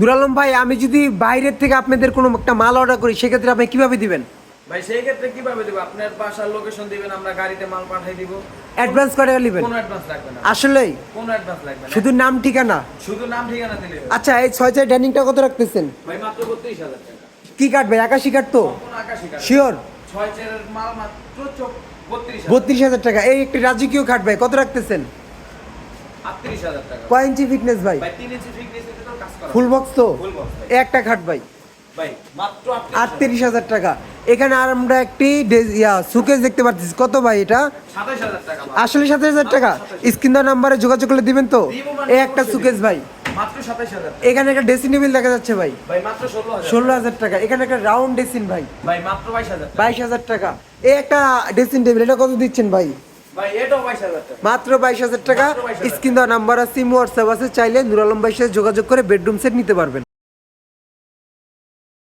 দুরালম ভাই আমি যদি বাইরের থেকে আপনাদের কোনো একটা মাল অর্ডার করি সেক্ষেত্রে আপনি কীভাবে দিবেন? ভাই সেই ক্ষেত্রে কীভাবে দেবো? আপনার বাসার লোকেশন দিবেন আমরা গাড়িতে মাল পাঠিয়ে দিব। অ্যাডভান্স করে নেবেন? কোনো অ্যাডভান্স লাগবে না। কোনো অ্যাডভান্স লাগবে না। শুধু নাম ঠিকানা? শুধু নাম ঠিকানা দিলে আচ্ছা এই ছয় চার ডাইনিংটা কত রাখতেছেন? ভাই মাত্র বত্রিশ হাজার টাকা। কি ভাই আকাশি কাঠ তো আকাশি কাঠ। শিওর ছয় চেয়ারের মাল মাত্র চোখ বত্রিশ বত্রিশ হাজার টাকা। এই একটি রাজকীয় ভাই কত রাখতেছেন? কয় ইঞ্চি ফিটনেস ভাই? করা। ফুল বক্স তো? একটা খাট ভাই। আটত্রিশ হাজার টাকা। এখানে আর আমরা একটি ইয়া সুকেস দেখতে পাচ্ছি কত ভাই এটা? সাতাশ। আসলে সাত হাজার টাকা। স্ক্রিন দেওয়া নাম্বারে যোগাযোগ করলে দিবেন তো? দিব মানে একটা সুকেস ভাই। সাতাশ। এখানে একটা ড্রেসিং টেবিল দেখা যাচ্ছে ভাই। ষোলো হাজার টাকা। এখানে একটা রাউন্ড ড্রেসিং ভাই। বাইশ হাজার টাকা। এই একটা ড্রেসিং টেবিল এটা কত দিচ্ছেন ভাই? মাত্র বাইশ হাজার টাকা। মাত্র 22,000 স্ক্রিন দেওয়া নাম্বার আছে সিম হোয়াটসঅ্যাপ আছে চাইলে নুরালম বাইশের যোগাযোগ করে বেডরুম সেট নিতে পারবেন।